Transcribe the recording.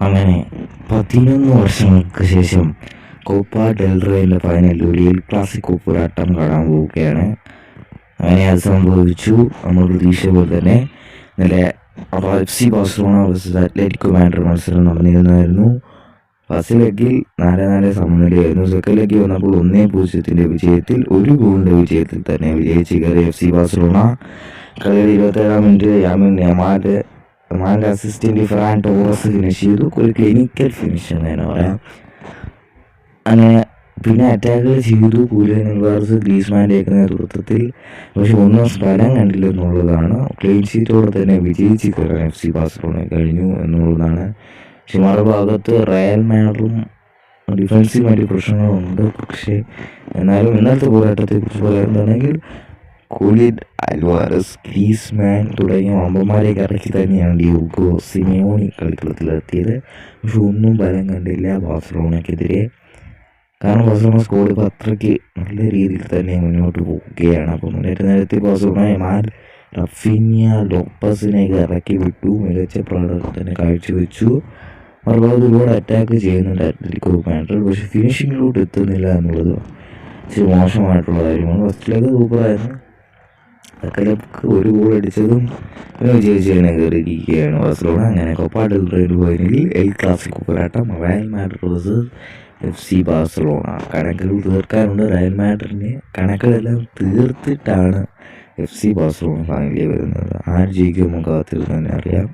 അങ്ങനെ പതിനൊന്ന് വർഷങ്ങൾക്ക് ശേഷം കോപ്പ ഡെൽറേന്റെ ഫൈനലിൽ ക്ലാസിക്കോ പോരാട്ടം കാണാൻ പോവുകയാണ്. അങ്ങനെ അത് സംഭവിച്ചു. നമ്മൾ പ്രതീക്ഷ പോലെ തന്നെ ഇന്നലെ F C Barcelona versus Athletic Mander മത്സരം നടന്നിരുന്നായിരുന്നു. ഫസ്റ്റ് ലെഗിൽ നാല് നാല് സമനിലയായിരുന്നു. സെക്കൻഡ് ലെഗിൽ വന്നപ്പോൾ ഒന്നേ പൂജ്യത്തിന്റെ വിജയത്തിൽ ഒരു ഗോളിന്റെ വിജയത്തിൽ തന്നെ വിജയിച്ച് കയറി എഫ് സി ബാഴ്സലോണ. കളിയുടെ ഇരുപത്തേഴാം മിനിറ്റ് യാമിൻ യമാന്റെ യമാന്റെ അസിസ്റ്റന്റ് ഫ്രാൻ ടോറസ് ഫിനിഷ് ചെയ്തു. ഒരു ക്ലിനിക്കൽ ഫിനിഷ് എന്ന് പറയാം. അങ്ങനെ പിന്നെ അറ്റാക്കുകൾ ചെയ്തു. കൂലിയൻ അൽവാർസ് ഗ്രീസ്മാന്റെ ഒക്കെ നേതൃത്വത്തിൽ. പക്ഷെ ഒന്നും സ്ഥലം കണ്ടില്ല എന്നുള്ളതാണ്. ക്ലീൻ ഷീറ്റോടെ തന്നെ വിജയിച്ച് കയറാൻ എഫ് സി ബാഴ്സലോണ കഴിഞ്ഞു എന്നുള്ളതാണ്. പക്ഷെ മറുഭാഗത്ത് റയൽ മാഡറും ഡിഫൻസീവായിട്ട് പ്രശ്നങ്ങളുണ്ട്. പക്ഷേ എന്നാലും ഇന്നലത്തെ പോരാട്ടത്തെക്കുറിച്ച് പറയുകയാണെങ്കിൽ കുലിൻ അൽവാരസ് ഗ്രീസ്മാൻ തുടങ്ങിയ അമ്പന്മാരെയൊക്കെ ഇറക്കി തന്നെയാണ് ഡ്യൂഗോ സിമിയോണി കളിക്കളത്തിലെത്തിയത്. പക്ഷെ ഒന്നും ഫലം കണ്ടില്ല ബാഴ്സലോണയ്ക്കെതിരെ കാരണം ബാഴ്സലോണ സ്കോഡ് ഇപ്പോൾ അത്രയ്ക്ക് നല്ല രീതിയിൽ തന്നെ മുന്നോട്ട് പോവുകയാണ്. അപ്പോൾ മുന്നേറ്റ നേരത്തെ ബാഴ്സലോണ മാൽ റഫീനിയ ലോപ്പസിനെയൊക്കെ ഇറക്കി വിട്ടു. മികച്ച പ്രകടനത്തിന് കാഴ്ചവെച്ചു. മറുഭാഗത്ത് ഒരുപാട് അറ്റാക്ക് ചെയ്യുന്നുണ്ട് അത്ലറ്റിക്കോ മാൻഡ്രിഡ് പക്ഷേ ഫിനിഷിങ്ങിലോട്ട് എത്തുന്നില്ല എന്നുള്ളത് ഇച്ചിരി മോശമായിട്ടുള്ള കാര്യമാണ്. ഫസ്റ്റിലേക്ക് സൂപ്പറായിരുന്നു സെക്കൻഡിലേക്ക് ഒരു ഗോൾ അടിച്ചതും പിന്നെ വിജയിച്ച് കയറിയിരിക്കുകയാണ് ബാഴ്സലോണ അങ്ങനെ കൊപ്പ ഡെൽ ഫൈനലിൽ എൽ ക്ലാസിക് പോരാട്ടം Real Madrid F C Barcelona കണക്കുകൾ തീർക്കാനുണ്ട്. റയൽ മാഡ്രിനെ കണക്കുകളെല്ലാം തീർത്തിട്ടാണ് എഫ് സി ബാഴ്സലോണ ഫൈനലിൽ വരുന്നത്. ജയിക്കും നമുക്ക് കാത്തിരുന്ന് തന്നെ അറിയാം.